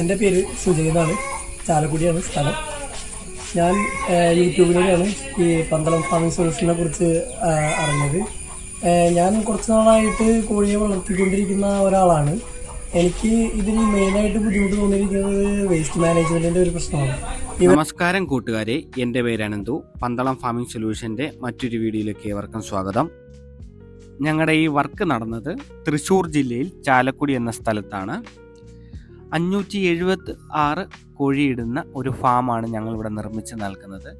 എന്റെ പേര് സുജയ് എന്നാണ്. ചാലക്കുടിയാണ് സ്ഥലം. ഞാൻ യൂട്യൂബിലൂടെയാണ് ഈ പന്തളം ഫാമിംഗ് സൊല്യൂഷനെ കുറിച്ച് അറിഞ്ഞത്. ഞാൻ കുറച്ച് നാളായിട്ട് കോഴിയെ വളർത്തിക്കൊണ്ടിരിക്കുന്ന ഒരാളാണ്. എനിക്ക് ഇതിൽ മെയിനായിട്ട് ബുദ്ധിമുട്ട് തോന്നിയിരിക്കുന്നത് വേസ്റ്റ് മാനേജ്മെന്റിന്റെ ഒരു പ്രശ്നമാണ്. നമസ്കാരം കൂട്ടുകാരെ. എന്റെ പേര് അനന്തു. പന്തളം ഫാമിംഗ് സൊല്യൂഷന്റെ മറ്റൊരു വീഡിയോയിലേക്ക് ഏവർക്കും സ്വാഗതം. ഞങ്ങളുടെ ഈ വർക്ക് നടന്നത് തൃശ്ശൂർ ജില്ലയിൽ ചാലക്കുടി എന്ന സ്ഥലത്താണ്. അഞ്ഞൂറ്റി എഴുപത്തി ആറ് കോഴിയിടുന്ന ഒരു ഫാമാണ് ഞങ്ങളിവിടെ നിർമ്മിച്ച് നൽകുന്നത്.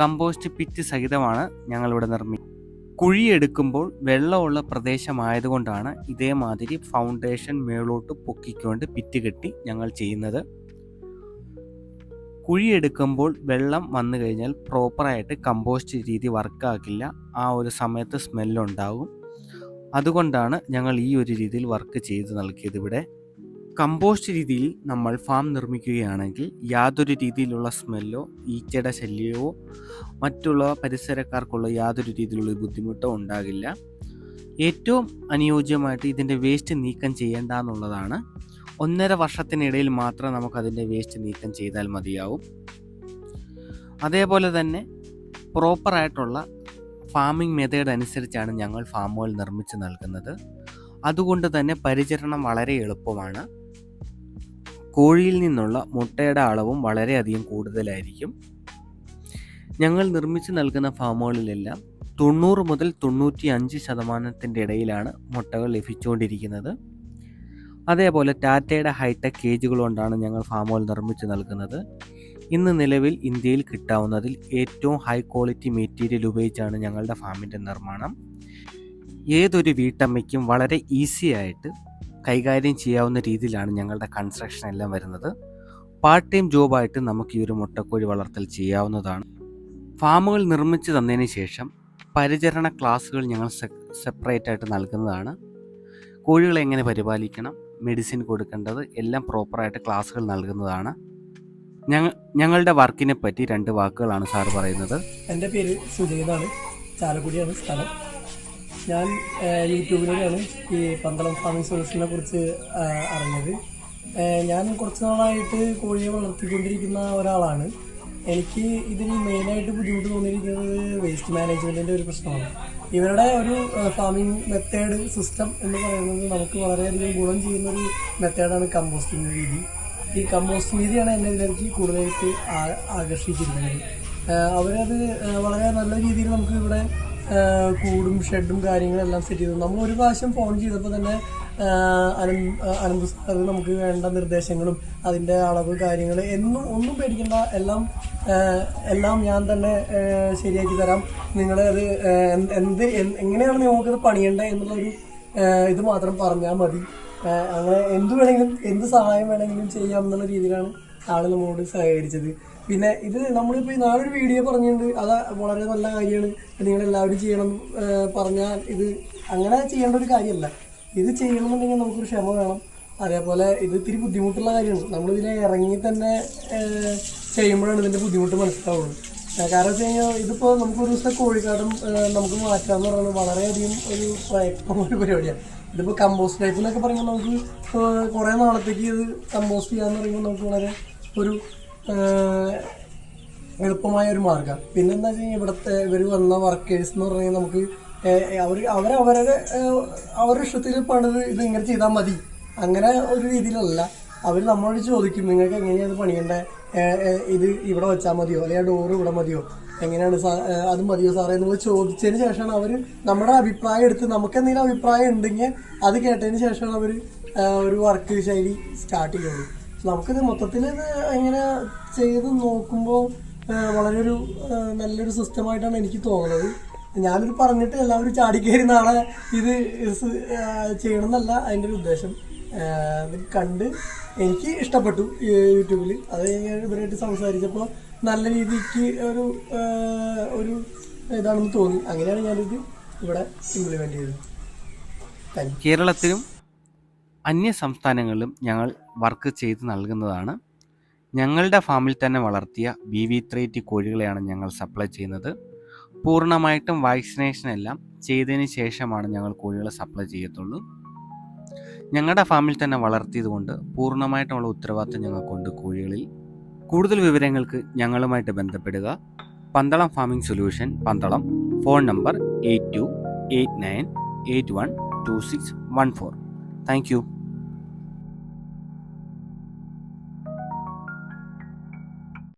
കമ്പോസ്റ്റ് പിറ്റ് സഹിതമാണ് ഞങ്ങളിവിടെ നിർമ്മി കുഴിയെടുക്കുമ്പോൾ വെള്ളമുള്ള പ്രദേശമായതുകൊണ്ടാണ് ഇതേമാതിരി ഫൗണ്ടേഷൻ മേളോട്ട് പൊക്കിക്കൊണ്ട് പിറ്റ് കെട്ടി ഞങ്ങൾ ചെയ്യുന്നത്. കുഴിയെടുക്കുമ്പോൾ വെള്ളം വന്നു കഴിഞ്ഞാൽ പ്രോപ്പറായിട്ട് കമ്പോസ്റ്റ് രീതി വർക്കാക്കില്ല ആ ഒരു സമയത്ത് സ്മെല്ലുണ്ടാകും അതുകൊണ്ടാണ് ഞങ്ങൾ ഈ ഒരു രീതിയിൽ വർക്ക് ചെയ്ത് നൽകിയത് ഇവിടെ. കമ്പോസ്റ്റ് രീതിയിൽ നമ്മൾ ഫാം നിർമ്മിക്കുകയാണെങ്കിൽ യാതൊരു രീതിയിലുള്ള സ്മെല്ലോ ഈച്ചയുടെ ശല്യമോ മറ്റുള്ള പരിസരക്കാർക്കുള്ള യാതൊരു രീതിയിലുള്ള ബുദ്ധിമുട്ടോ ഉണ്ടാകില്ല. ഏറ്റവും അനുയോജ്യമായിട്ട് ഇതിന്റെ വേസ്റ്റ് നീക്കം ചെയ്യേണ്ട എന്നുള്ളതാണ്. ഒന്നര വർഷത്തിനിടയിൽ മാത്രം നമുക്കതിന്റെ വേസ്റ്റ് നീക്കം ചെയ്താൽ മതിയാവും. അതേപോലെ തന്നെ പ്രോപ്പറായിട്ടുള്ള ഫാമിംഗ് മെത്തേഡ് അനുസരിച്ചാണ് ഞങ്ങൾ ഫാമുകൾ നിർമ്മിച്ച് നൽകുന്നത്. അതുകൊണ്ട് തന്നെ പരിചരണം വളരെ എളുപ്പമാണ്. കോഴിയിൽ നിന്നുള്ള മുട്ടയുടെ അളവും വളരെയധികം കൂടുതലായിരിക്കും. ഞങ്ങൾ നിർമ്മിച്ച് നൽകുന്ന ഫാമുകളിലെല്ലാം തൊണ്ണൂറ് മുതൽ തൊണ്ണൂറ്റി അഞ്ച് ശതമാനത്തിന്റെ ഇടയിലാണ് മുട്ടകൾ ലഭിച്ചുകൊണ്ടിരിക്കുന്നത്. അതേപോലെ ടാറ്റയുടെ ഹൈടെക് കേജുകൾ കൊണ്ടാണ് ഞങ്ങൾ ഫാമുകൾ നിർമ്മിച്ച് നൽകുന്നത്. ഇന്ന് നിലവിൽ ഇന്ത്യയിൽ കിട്ടാവുന്നതിൽ ഏറ്റവും ഹൈ ക്വാളിറ്റി മെറ്റീരിയൽ ഉപയോഗിച്ചാണ് ഞങ്ങളുടെ ഫാമിന്റെ നിർമ്മാണം. ഏതൊരു വീട്ടമ്മയ്ക്കും വളരെ ഈസി ആയിട്ട് കൈകാര്യം ചെയ്യാവുന്ന രീതിയിലാണ് ഞങ്ങളുടെ കൺസ്ട്രക്ഷൻ എല്ലാം വരുന്നത്. പാർട്ട് ടൈം ജോബായിട്ട് നമുക്ക് ഈ ഒരു മുട്ടക്കോഴി വളർത്തൽ ചെയ്യാവുന്നതാണ്. ഫാമുകൾ നിർമ്മിച്ച് തന്നതിന് ശേഷം പരിചരണ ക്ലാസ്സുകൾ ഞങ്ങൾ സെപ്പറേറ്റ് ആയിട്ട് നൽകുന്നതാണ്. കോഴികളെ എങ്ങനെ പരിപാലിക്കണം മെഡിസിൻ കൊടുക്കേണ്ടത് എല്ലാം പ്രോപ്പറായിട്ട് ക്ലാസ്സുകൾ നൽകുന്നതാണ്. ഞങ്ങൾ ഞങ്ങളുടെ വർക്കിനെ പറ്റി രണ്ട് വാക്കുകളാണ് സാർ പറയുന്നത്. എന്റെ പേര് സുജയ് എന്നാണ് ചാലക്കുടിയാണ് സ്ഥലം. ഞാൻ യൂട്യൂബിലൂടെയാണ് ഈ പന്തളം ഫാമിംഗ് സൊല്യൂഷനെ കുറിച്ച് അറിഞ്ഞത്. ഞാൻ കുറച്ച് നാളായിട്ട് കോഴിയെ വളർത്തിക്കൊണ്ടിരിക്കുന്ന ഒരാളാണ്. എനിക്ക് ഇതിൽ മെയിനായിട്ട് ബുദ്ധിമുട്ട് തോന്നിയിരിക്കുന്നത് വേസ്റ്റ് മാനേജ്മെന്റിന്റെ ഒരു പ്രശ്നമാണ്. ഇവരുടെ ഒരു ഫാമിംഗ് മെത്തേഡ് സിസ്റ്റം എന്ന് പറയുന്നത് നമുക്ക് വളരെയധികം ഗുണം ചെയ്യുന്ന ഒരു മെത്തേഡാണ് കമ്പോസ്റ്റിംഗ് രീതി. ഈ കമ്പോസ്റ്റിംഗ് രീതിയാണ് എന്നെ ഇതിലേക്ക് കൂടുതലായിട്ട് ആകർഷിച്ചിരിക്കുന്നത്. അവരത് വളരെ നല്ല രീതിയിൽ നമുക്ക് ഇവിടെ കൂടും ഷെഡും കാര്യങ്ങളെല്ലാം സെറ്റ് ചെയ്തു. നമ്മൾ ഒരു പ്രാവശ്യം ഫോൺ ചെയ്തപ്പോൾ തന്നെ അനന്ത് സാർ നമുക്ക് വേണ്ട നിർദ്ദേശങ്ങളും അതിന്റെ അളവ് കാര്യങ്ങൾ എന്നും ഒന്നും പേടിക്കേണ്ട. എല്ലാം എല്ലാം ഞാൻ തന്നെ ശരിയാക്കി തരാം. നിങ്ങളത് എന്ത് എങ്ങനെയാണ് നിങ്ങൾക്കത് പണിയേണ്ടത് എന്നുള്ളൊരു ഇത് മാത്രം പറഞ്ഞാൽ മതി. അങ്ങനെ എന്ത് വേണമെങ്കിലും എന്ത് സഹായം വേണമെങ്കിലും ചെയ്യാം എന്നുള്ള രീതിയിലാണ് ആൾ നമ്മളോട് സഹകരിച്ചത്. പിന്നെ ഇത് നമ്മളിപ്പോൾ നാളൊരു വീഡിയോ പറഞ്ഞിട്ടുണ്ട്. അത് വളരെ നല്ല കാര്യമാണ്. നിങ്ങൾ എല്ലാവരും ചെയ്യണം പറഞ്ഞാൽ ഇത് അങ്ങനെ ചെയ്യേണ്ട ഒരു കാര്യമല്ല. ഇത് ചെയ്യണമെന്നുണ്ടെങ്കിൽ നമുക്കൊരു ക്ഷമ വേണം. അതേപോലെ ഇത് ഇത്തിരി ബുദ്ധിമുട്ടുള്ള കാര്യമാണ്. നമ്മളിതിൽ ഇറങ്ങി തന്നെ ചെയ്യുമ്പോഴാണ് ഇതിന്റെ ബുദ്ധിമുട്ട് മനസ്സിലാവുള്ളൂ. കാരണം വെച്ച് കഴിഞ്ഞാൽ ഇതിപ്പോൾ നമുക്ക് ഒരു ദിവസം കോഴിക്കാടും നമുക്ക് മാറ്റാന്ന് പറയുന്നത് വളരെയധികം ഒരു പ്രയത്നം ഒരു പരിപാടിയാണ്. ഇതിപ്പോൾ കമ്പോസ്റ്റ് ടൈപ്പ് എന്നൊക്കെ പറയുമ്പോൾ നമുക്ക് കുറേ നാളത്തേക്ക് ഇത് കമ്പോസ്റ്റ് ചെയ്യാന്ന് പറയുമ്പോൾ നമുക്ക് വളരെ ഒരു എളുപ്പമായ ഒരു മാർഗം. പിന്നെ എന്താ വെച്ച് കഴിഞ്ഞാൽ ഇവിടുത്തെ ഇവർ വന്ന വർക്കേഴ്സ് എന്ന് പറഞ്ഞാൽ നമുക്ക് അവർ അവർ അവരുടെ അവരുടെ ഇഷ്ടത്തിൽ പണിത് ഇത് ഇങ്ങനെ ചെയ്താൽ മതി. അങ്ങനെ ഒരു രീതിയിലല്ല. അവർ നമ്മളോട് ചോദിക്കും നിങ്ങൾക്ക് എങ്ങനെയാണ് പണിയേണ്ടത് ഇത് ഇവിടെ വെച്ചാൽ മതിയോ? അല്ലെങ്കിൽ ഡോറ് ഇവിടെ മതിയോ? എങ്ങനെയാണ് സാ അത് മതിയോ സാറേ? എന്ന് ചോദിച്ചതിന് ശേഷമാണ് അവർ നമ്മുടെ അഭിപ്രായം എടുത്ത് നമുക്ക് എന്തെങ്കിലും അഭിപ്രായം ഉണ്ടെങ്കിൽ അത് കേട്ടതിന് ശേഷമാണ് അവർ ഒരു വർക്ക് ശൈലി സ്റ്റാർട്ട് ചെയ്യുന്നത്. നമുക്കിത് മൊത്തത്തിൽ ഇത് എങ്ങനെ ചെയ്ത് നോക്കുമ്പോൾ വളരെ ഒരു നല്ലൊരു സിസ്റ്റമായിട്ടാണ് എനിക്ക് തോന്നുന്നത്. ഞാനൊരു പറഞ്ഞിട്ട് എല്ലാവരും ചാടിക്കയറി നാളെ ഇത് ചെയ്യണം എന്നല്ല അതിന്റെ ഒരു ഉദ്ദേശം. കണ്ട് എനിക്ക് ഇഷ്ടപ്പെട്ടു യൂട്യൂബിൽ അത് ഞാൻ ഇവരായിട്ട് സംസാരിച്ചപ്പോൾ നല്ല രീതിക്ക് ഒരു ഒരു ഇതാണെന്ന് തോന്നി. അങ്ങനെയാണ് ഞാനിത് ഇവിടെ ഇംപ്ലിമെന്റ് ചെയ്തത്. കേരളത്തിലും അന്യ സംസ്ഥാനങ്ങളിലും ഞങ്ങൾ വർക്ക് ചെയ്ത് നൽകുന്നതാണ്. ഞങ്ങളുടെ ഫാമിൽ തന്നെ വളർത്തിയ ബി വി ത്രീറ്റി കോഴികളെയാണ് ഞങ്ങൾ സപ്ലൈ ചെയ്യുന്നത്. പൂർണമായിട്ടും വാക്സിനേഷൻ എല്ലാം ചെയ്തതിന് ശേഷമാണ് ഞങ്ങൾ കോഴികളെ സപ്ലൈ ചെയ്യത്തുള്ളൂ. ഞങ്ങളുടെ ഫാമിൽ തന്നെ വളർത്തിയതുകൊണ്ട് പൂർണമായിട്ടുള്ള ഉത്തരവാദിത്തം ഞങ്ങൾക്കുണ്ട് കോഴികളിൽ. കൂടുതൽ വിവരങ്ങൾക്ക് ഞങ്ങളുമായിട്ട് ബന്ധപ്പെടുക. Pandalam farming solution Pandalam. Phone number eight two eight nine eight one two six one four. Thank you.